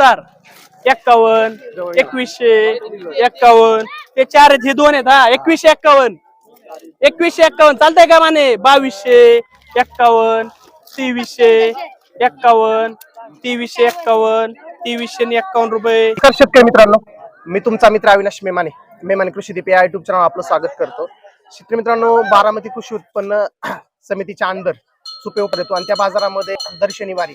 हजार एक्कावन्न एकवीसशे एक्कावन्न ते चार आहेत, हे दोन आहेत हा एकवीसशे एक्कावन्न एकवीसशे एक्कावन्न चालतंय का माने? बावीसशे एक्कावन्न तेवीसशे एक्कावन्न तेवीसशे एक्कावन्न तेवीसशे आणि एक्कावन्न रुपये. शेतकरी मित्रांनो. मी तुमचा मित्र अविनाश मेमाने. मेमाने कृषी दीप या युट्यूब चॅनल आपलं स्वागत करतो. शेतकरी मित्रांनो बारामती कृषी उत्पन्न समितीच्या अंदर सुपे उपलब्ध येतो आणि त्या बाजारामध्ये दर शनिवारी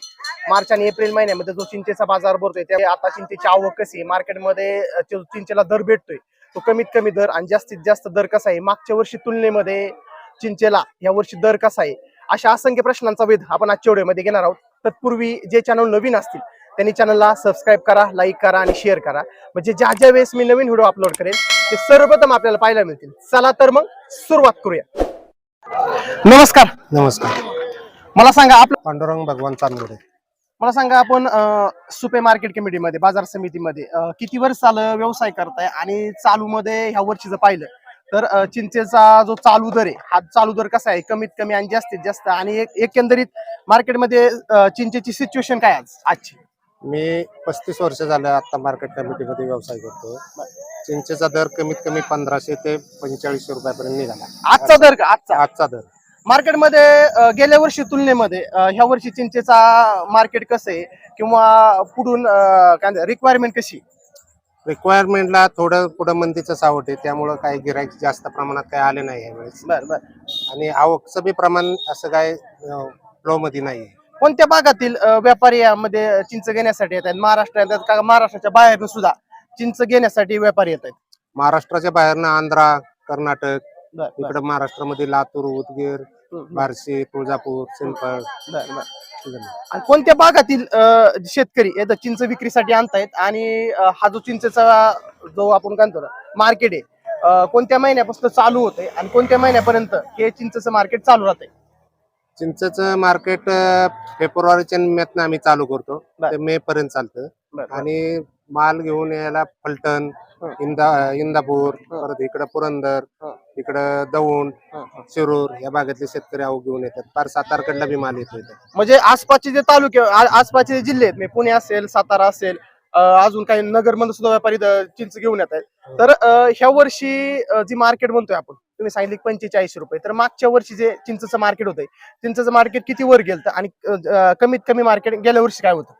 मार्च आणि एप्रिल महिन्यामध्ये जो चिंचेचा बाजार भरतोय त्या आता चिंचेची आवक कशी आहे? मार्केटमध्ये जो चिंचेला दर भेटतोय. तो कमीत कमी दर आणि जास्तीत जास्त दर कसा आहे? मागच्या वर्षी तुलनेमध्ये चिंचेला या वर्षी दर कसा आहे? अशा असंख्य प्रश्नांचा वेध आपण आजच्या व्हिडिओमध्ये घेणार आहोत. तत्पूर्वी जे चॅनल नवीन असतील त्यांनी चॅनलला सबस्क्राईब करा लाईक करा आणि शेअर करा. म्हणजे ज्या ज्या वेळेस मी नवीन व्हिडिओ अपलोड करेन ते सर्वप्रथम आपल्याला पाहायला मिळतील. चला तर मग सुरुवात करूया. नमस्कार. नमस्कार. मला सांगा आपलं पांडुरंग भगवान चांदोडे मला सांगा आपण अं, सुपे मार्केट कमिटीमध्ये बाजार समितीमध्ये अं, किती वर्ष झालं व्यवसाय करताय आणि चालू मध्ये ह्या वर्षीचं पाहिलं? तर अं, चिंचेचा जो चालू दर आहे हा चालू दर कसा आहे? कमीत कमी आणि जास्तीत जास्त. आणि एक- एकंदरीत मार्केटमध्ये अं, चिंचेची सिच्युएशन काय आज? आजची. मी पस्तीस वर्ष झालं आता मार्केट कमिटीमध्ये व्यवसाय करतो. चिंचेचा दर कमीत कमी पंधराशे ते पंचेचाळीसशे रुपयापर्यंत निघाला. आजचा दर का? आजचा. आजचा दर. मार्केटमध्ये गेल्या वर्षी तुलनेमध्ये ह्या वर्षी चिंचेचा मार्केट कसं आहे? किंवा पुढून रिक्वायरमेंट कशी? रिक्वायरमेंटला थोडं पुढं मंदीचं सावट आहे. त्यामुळं काही गिराईक जास्त प्रमाणात काही आले नाही यावेळेस. बर बर. आणि आवकचं बी प्रमाण असं काय फ्लो मध्ये नाही कोणत्या भागातील अं, व्यापारी यामध्ये चिंच घेण्यासाठी येत आहेत? महाराष्ट्र येतात का? महाराष्ट्राच्या बाहेरून सुद्धा चिंच घेण्यासाठी व्यापारी येत आहेत? महाराष्ट्राच्या बाहेरनं आंध्रा कर्नाटक बर, बर, इकडं महाराष्ट्रामध्ये लातूर उदगीर हम्म, बार्शी तुळजापूर बर, बर. आणि कोणत्या भागातील अं, शेतकरी येतं चिंच विक्रीसाठी आणतायत आणि अं, हा जो चिंचेचा जो आपण काय म्हणतो मार्केट आहे अं, कोणत्या महिन्यापासून चालू होते आणि कोणत्या महिन्यापर्यंत हे चिंचचं मार्केट चालू राहते चिंचेचं मार्केट फेब्रुवारीच्या निम्म्यातनं आम्ही चालू करतो बर. ते मे पर्यंत चालतं आणि माल घेऊन यायला फलटण हं. इंदा इंदापूर हं. परत इकडं पुरंदर हं. इकडं दौंड शिरूर या भागातले शेतकरी अहो घेऊन येतात. फार सातारकडला बी माल येतो इथं. म्हणजे आसपासचे जे तालुके आ- आसपासचे जे जिल्हे आहेत म्हणजे पुणे असेल सातारा असेल अं, अजून काही नगरमध्ये सुद्धा व्यापारी चिंच घेऊन येत आहेत. तर अं, ह्या वर्षी अं, जी मार्केट म्हणतोय आपण तुम्ही सांगितले पंचेचाळीस रुपये. तर मागच्या वर्षी जे चिंचचं मार्केट होतंय चिंचचं मार्केट किती वर गेलं आणि अं, कमीत कमी मार्केट गेल्या वर्षी काय होतं?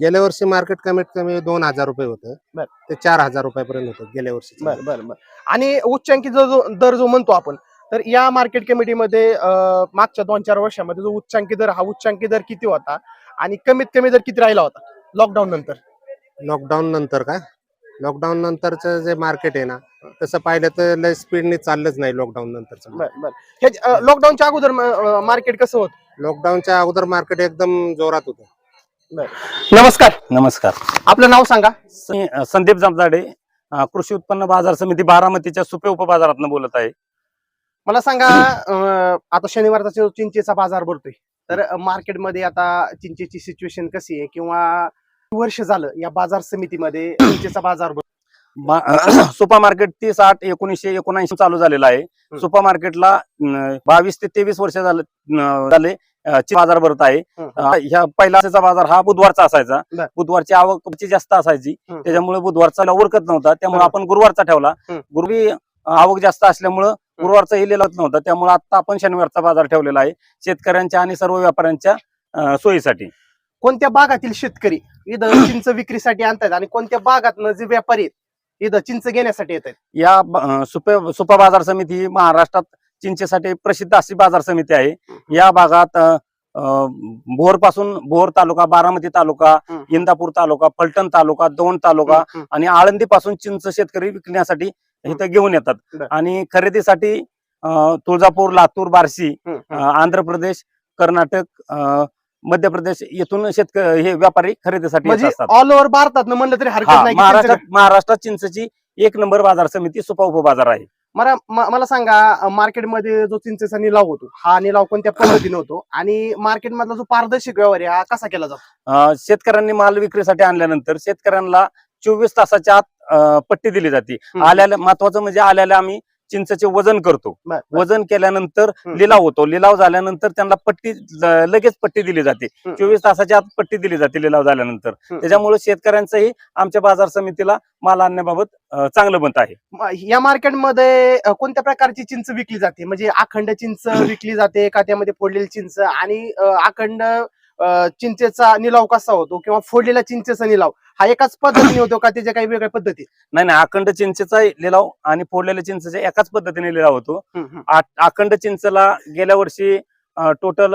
गेल्या वर्षी मार्केट कमीत कमी दोन हजार रुपये होतं. बर. ते चार हजार रुपयापर्यंत होतं गेल्या वर्षी. बर बर बर. आणि उच्चांकी जो जो दर जो म्हणतो आपण तर या मार्केट कमिटीमध्ये अं, मागच्या दोन चार वर्षामध्ये जो उच्चांकी दर हा उच्चांकी दर किती होता? आणि कमीत कमी दर किती राहिला होता? लॉकडाऊन नंतर. लॉकडाऊन नंतर का? लॉकडाऊन नंतरचं जे मार्केट आहे ना तसं पाहिलं तर लय स्पीडने चाललंच नाही लॉकडाऊन नंतरचं. बर बर. हे अं, लॉकडाऊनच्या अगोदर मार्केट कसं होत? लॉकडाऊनच्या अगोदर मार्केट एकदम जोरात होतं. नमस्कार. नमस्कार. आपलं नाव सांगा. मी, अ, संदीप जामदाडे अ, कृषी उत्पन्न बाजार समिती बारामतीच्या सुपे उपबाजारातून बोलत आहे. मला सांगा अं, आता शनिवारचा जो चिंचेचा बाजार भरतोय तर मार्केटमध्ये आता चिंचेची सिच्युएशन कशी आहे? किंवा वर्ष झालं या बाजार समितीमध्ये चिंचेचा बाजार भरतो सुपर मार्केट तीस आठ एकोणीसशे एकोणऐंशी चालू झालेलं आहे. सुपर मार्केटला अं, बावीस ते तेवीस वर्ष झाले अं, बाजार भरत आहे हं. ह्या पहिला बाजार हा बुधवारचा असायचा. बुधवारची आवक ची जास्त असायची. त्याच्यामुळे बुधवारचा उरकत नव्हता त्यामुळे. आपण गुरुवारचा ठेवला. गुरुवी आवक जास्त असल्यामुळं गुरुवारचा लिहिलाच नव्हता त्यामुळे आता आपण शनिवारचा बाजार ठेवलेला आहे शेतकऱ्यांच्या आणि सर्व व्यापाऱ्यांच्या सोयीसाठी कोणत्या भागातील शेतकरी इथं चिंच विक्रीसाठी आणतात आणि कोणत्या भागात जे व्यापारी इथं चिंच घेण्यासाठी येत आहेत या सुपे बाजार समिती महाराष्ट्रात चिंचेसाठी प्रसिद्ध अशी बाजार समिती आहे. या भागात भोरपासून भोर तालुका बारामती तालुका. इंदापूर तालुका फलटण तालुका दोन तालुका आणि आळंदी पासून चिंच शेतकरी विकण्यासाठी इथं घेऊन येतात. आणि खरेदीसाठी तुळजापूर लातूर बार्शी आंध्र प्रदेश कर्नाटक मध्य प्रदेश येथून शेतकरी हे व्यापारी खरेदीसाठी म्हणजे ऑल ओव्हर भारतात म्हणलं तरी हरकत नाही की महाराष्ट्रात महाराष्ट्रात चिंचची एक नंबर बाजार समिती सुपा उपबाजार आहे. मला मला सांगा मार्केटमध्ये जो चिंचेचा निलाव होतो हा निलाव कोणत्या पद्धतीने होतो? आणि मार्केट मधला जो पारदर्शक व्यवहार आहे हा कसा केला जातो? शेतकऱ्यांनी माल विक्रीसाठी आणल्यानंतर शेतकऱ्यांना चोवीस तासाच्या आत पट्टी दिली जाते. आल्याला महत्वाचं म्हणजे आल्याला आम्ही चिंचचे वजन करतो. वजन केल्यानंतर. लिलाव होतो लिलाव झाल्यानंतर त्यांना पट्टी लगेच पट्टी दिली जाते. चोवीस तासाच्या आत पट्टी दिली जाते लिलाव झाल्यानंतर. त्याच्यामुळे शेतकऱ्यांचंही आमच्या बाजार समितीला माल आणण्याबाबत चांगलं मत आहे या मार्केटमध्ये कोणत्या प्रकारची चिंच विकली जाते म्हणजे अखंड चिंच विकली जाते का त्यामध्ये फोडलेली चिंच आणि अखंड चिंचेचा निलाव कसा होतो किंवा फोडलेला चिंचेचा निलाव हा एकाच पद्धतीने होतो का त्याच्या काही वेगळ्या पद्धती? नाही नाही अखंड चिंचेचा लिलाव आणि फोडलेल्या चिंचेचा एकाच पद्धतीने लिलाव होतो. आ- अखंड चिंचला गेल्या वर्षी टोटल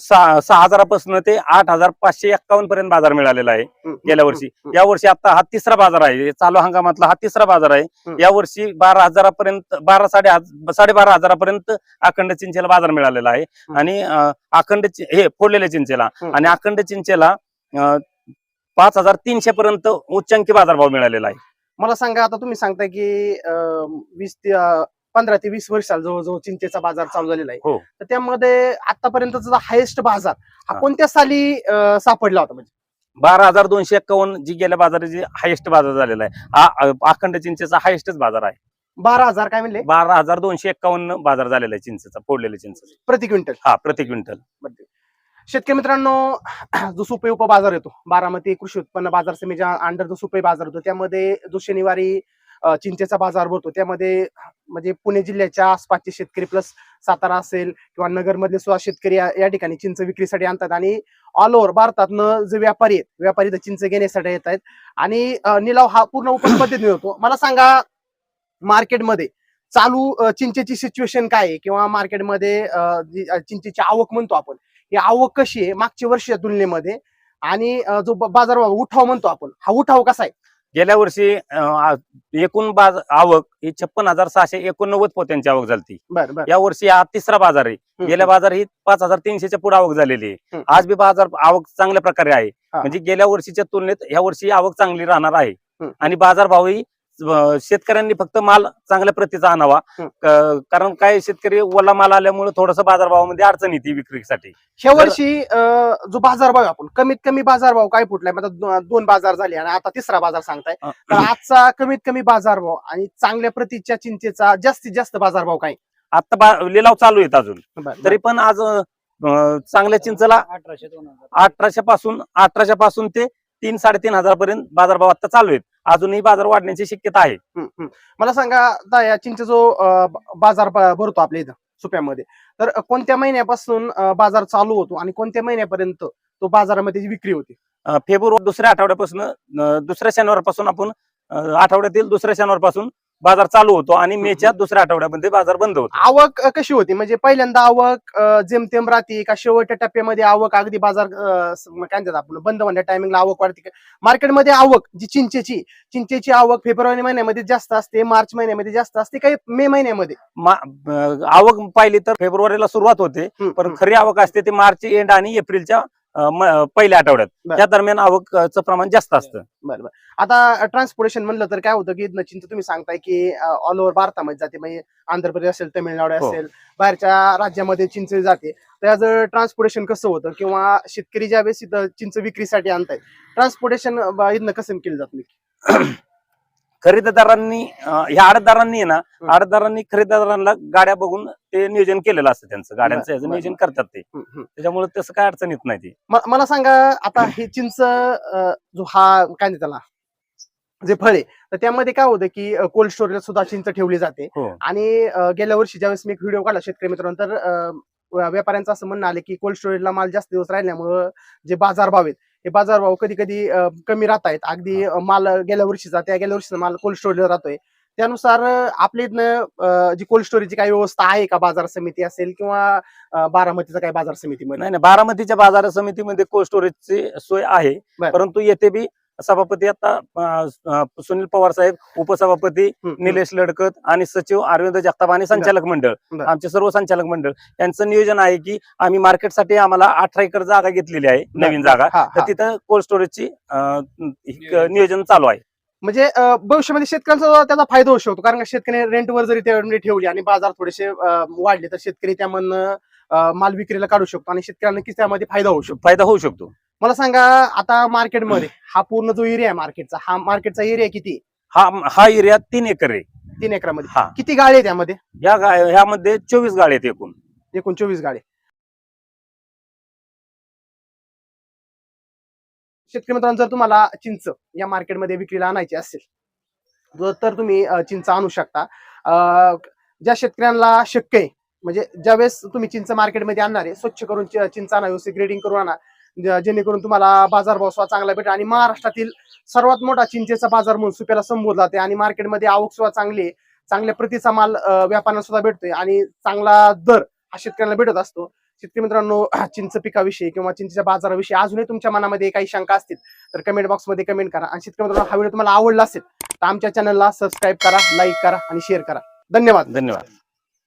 सहा सहा हजारापासून ते आठ हजार पाचशे एक्कावन्न पर्यंत बाजार मिळालेला आहे गेल्या वर्षी. या वर्षी आता हा तिसरा बाजार आहे. चालू हंगामातला हा तिसरा बाजार आहे. या वर्षी बारा हजारापर्यंत बारा साडे साडेबारा हजारापर्यंत अखंड चिंचेला बाजार मिळालेला आहे. आणि अखंड हे फोडलेल्या चिंचेला. आणि अखंड चिंचेला पाच हजार तीनशे पर्यंत उच्चांकी बाजारभाव मिळालेला आहे. मला सांगा आता तुम्ही सांगताय की वीस पंधरा ते वीस वर्षाला जवळजवळ चिंचेचा बाजार चालू झालेला आहे. हो. तर त्यामध्ये आतापर्यंतचा हायेस्ट बाजार हा. कोणत्या साली सापडला होता म्हणजे? बारा हजार दोनशे एक्कावन्न जी गेल्या बाजाराची हायेस्ट बाजार झालेला आहे. हा अखंड चिंचेचा हायेस्टच बाजार आहे. बारा हजार काय म्हणले? बारा हजार दोनशे एक्कावन्न बाजार झालेला आहे चिंचेचा फोडलेल्या चिंचेचा. प्रति क्विंटल? हा प्रति क्विंटल. शेतकरी मित्रांनो जो सुपे उपबाजार येतो बारामती कृषी उत्पन्न बाजार समितीच्या अंडर जो सुपे बाजार होतो त्यामध्ये जो शनिवारी चिंचेचा बाजार भरतो त्यामध्ये म्हणजे पुणे जिल्ह्याच्या आसपासचे शेतकरी प्लस सातारा असेल किंवा नगरमधले सुद्धा शेतकरी या ठिकाणी चिंच विक्रीसाठी आणतात. आणि ऑल ओव्हर भारतातनं जे व्यापारी आहेत व्यापारी तर चिंच घेण्यासाठी येत आहेत. आणि निलाव हा पूर्ण उपज पद्धतीने होतो. मला सांगा मार्केटमध्ये चालू चिंचेची सिच्युएशन काय आहे? किंवा मार्केटमध्ये चिंचेची आवक म्हणतो आपण ही आवक कशी आहे? मागच्या वर्षीच्या तुलनेमध्ये. आणि जो बाजार बाजारभाव उठाव म्हणतो आपण हा उठाव कसा आहे? गेल्या वर्षी एकूण बाज आवक ही छप्पन हजार सहाशे एकोणनव्वद पोत्यांची आवक झाली बरं बरं. या वर्षी हा तिसरा बाजार आहे. गेल्या बाजार ही पाच हजार तीनशेच्या पुढे आवक झालेली आहे. आज बी बाजार आवक चांगल्या प्रकारे आहे. म्हणजे गेल्या वर्षीच्या तुलनेत या वर्षी आवक चांगली राहणार आहे. आणि बाजारभावही अं, शेतकऱ्यांनी फक्त माल चांगल्या प्रतीचा आणावा. कारण काय शेतकरी ओला माल आल्यामुळे थोडस बाजारभावामध्ये अडचण येते विक्रीसाठी. ह्या वर्षी जो बाजारभाव आपण कमीत कमी बाजारभाव काय फुटलाय? दो- दोन बाजार झाले आणि आता तिसरा बाजार सांगताय. तर आजचा कमीत कमी बाजारभाव आणि चांगल्या प्रतीच्या चिंचेचा जास्तीत जास्त बाजारभाव काय? आता बा- लिलाव चालू आहेत अजून. तरी पण आज अं, चांगल्या चिंचला अठराशे पासून अठराशे पासून ते तीन साडेतीन हजार पर्यंत बाजारभाव आता चालू आहेत. अजूनही बाजार वाढण्याची शक्यता आहे. मला सांगा आता या चिंचे जो अ, बाजार भरतो आपल्या इथं सुप्यामध्ये. तर कोणत्या महिन्यापासून अ, बाजार चालू होतो आणि कोणत्या महिन्यापर्यंत तो बाजारामध्ये जी विक्री होते? अं, फेब्रुवारी दुसऱ्या आठवड्यापासून अं, दुसऱ्या शनिवारपासून आपण अं, आठवड्यातील दुसऱ्या शनिवारपासून बाजार चालू होतो आणि मेच्या दुसऱ्या आठवड्यामध्ये बाजार बंद होतो आवक अ, कशी होती म्हणजे पहिल्यांदा आवक अ, जेमतेम राहते का शेवटच्या टप्प्यामध्ये आवक अगदी बाजार अ, स- म- काय म्हणतात आपण बंद होण्या टायमिंगला आवक वाढते? मार्केटमध्ये आवक जी चिंचेची चिंचेची आवक फेब्रुवारी महिन्यामध्ये जास्त असते मार्च महिन्यामध्ये जास्त असते काही मे महिन्यामध्ये मा- अं, आवक पाहिली तर फेब्रुवारीला सुरुवात होते हम्म, पण हम्म. खरी आवक असते ते मार्च एंड आणि एप्रिलच्या पहिल्या आठवड्यात. त्या दरम्यान आवकचं प्रमाण जास्त असतं. बरं आता ट्रान्सपोर्टेशन म्हणलं तर काय होतं की चिंच तुम्ही सांगताय की ऑल ओव्हर भारतामध्ये जाते. म्हणजे आंध्र प्रदेश असेल तमिळनाडू हो. असेल बाहेरच्या राज्यामध्ये चिंच जाते. त्याचं ट्रान्सपोर्टेशन कसं होतं किंवा शेतकरी ज्या वेळेस चिंच विक्रीसाठी आणतायत ट्रान्सपोर्टेशन इथनं कसं केलं जात खरेदीदारांनी ह्या आडतदारांनी आहे ना हम्म. आडतदारांनी खरेदीदारांना गाड्या बघून ते नियोजन केलेलं असतं त्यांचं. गाड्यांचं याचं नियोजन करतात ते. त्याच्यामुळे तसं काय अडचण येत नाही ती. मला सांगा आता हे चिंच जो हा काय म्हणतात त्याला जे फळ तर त्यामध्ये काय होतं की कोल्ड स्टोरेजला सुद्धा चिंच ठेवली जाते. हो. आणि गेल्या वर्षी ज्यावेळेस मी एक व्हिडिओ काढला शेतकरी मित्रांनो तर अं, व्या- व्यापाऱ्यांचं असं म्हणणं आलं की कोल्ड स्टोरेजला माल जास्त दिवस राहिल्यामुळं जे बाजारभाव आहेत हे बाजारभाव कधी कधी कमी राहत आहेत अगदी माल गेल्या वर्षीचा त्या गेल्या वर्षीचा माल कोल्ड स्टोरेजला राहतोय. त्यानुसार आपल्या इथनं जी कोल्ड स्टोरेजची काही व्यवस्था आहे का बाजार समिती असेल किंवा बारामतीचा काही बाजार समितीमध्ये? नाही नाही. बारामतीच्या बाजार समितीमध्ये कोल्ड स्टोरेजची सोय आहे. परंतु येथे बी सभापती आता सुनील पवार साहेब उपसभापती. निलेश लडकत आणि सचिव अरविंद जगताप आणि संचालक मंडळ. आमचे सर्व संचालक मंडळ. यांचं नियोजन आहे की आम्ही मार्केटसाठी आम्हाला अठरा एकर जागा घेतलेली आहे नवीन जागा. तर. तिथं कोल्ड स्टोरेजची नियोजन चालू आहे. म्हणजे भविष्यामध्ये शेतकऱ्यांचा त्याचा फायदा होऊ शकतो. कारण का शेतकरी रेंटवर जरी ते ठेवली आणि बाजार थोडेसे वाढले तर शेतकरी त्यामधनं माल विक्रीला काढू शकतो आणि शेतकऱ्यांना नक्कीच त्यामध्ये फायदा होऊ शकतो. फायदा होऊ शकतो. मला सांगा आता मार्केटमध्ये हा पूर्ण जो एरिया आहे मार्केटचा हा मार्केटचा एरिया किती आहे? हा हा एरिया तीन एकर आहे. तीन एकरामध्ये. हा. किती गाळे आहे त्यामध्ये या गा ह्यामध्ये चोवीस गाळे आहेत एकूण. एकूण चोवीस गाळे. शेतकरी मित्रांनो जर तुम्हाला चिंच या मार्केटमध्ये विक्रीला आणायची असेल तर तुम्ही अं, चिंच आणू शकता. अं, ज्या शेतकऱ्यांना शक्य आहे म्हणजे ज्यावेळेस तुम्ही चिंच मार्केटमध्ये आणणार आहे स्वच्छ करून चि- चिंच आणा व्यवस्थित ग्रेडिंग करून आणा जेणेकरून तुम्हाला बाजारभाव सुद्धा चांगला भेटेल. आणि महाराष्ट्रातील सर्वात मोठा चिंचेचा बाजार म्हणून सुप्याला संबोधला जाते आणि मार्केटमध्ये आवक सुद्धा चांगली आहे. चांगल्या प्रतीचा माल व्यापाऱ्यांना सुद्धा भेटतोय. आणि चांगला दर हा शेतकऱ्यांना भेटत असतो. शेतकरी मित्रांनो चिंच पिकाविषयी किंवा चिंचेच्या बाजाराविषयी अजूनही तुमच्या मनामध्ये काही शंका असतील तर कमेंट बॉक्समध्ये कमेंट करा. आणि शेतकरी मित्रांनो हा व्हिडिओ तुम्हाला आवडला असेल तर आमच्या चॅनलला सबस्क्राईब करा लाईक करा आणि शेअर करा. धन्यवाद. धन्यवाद.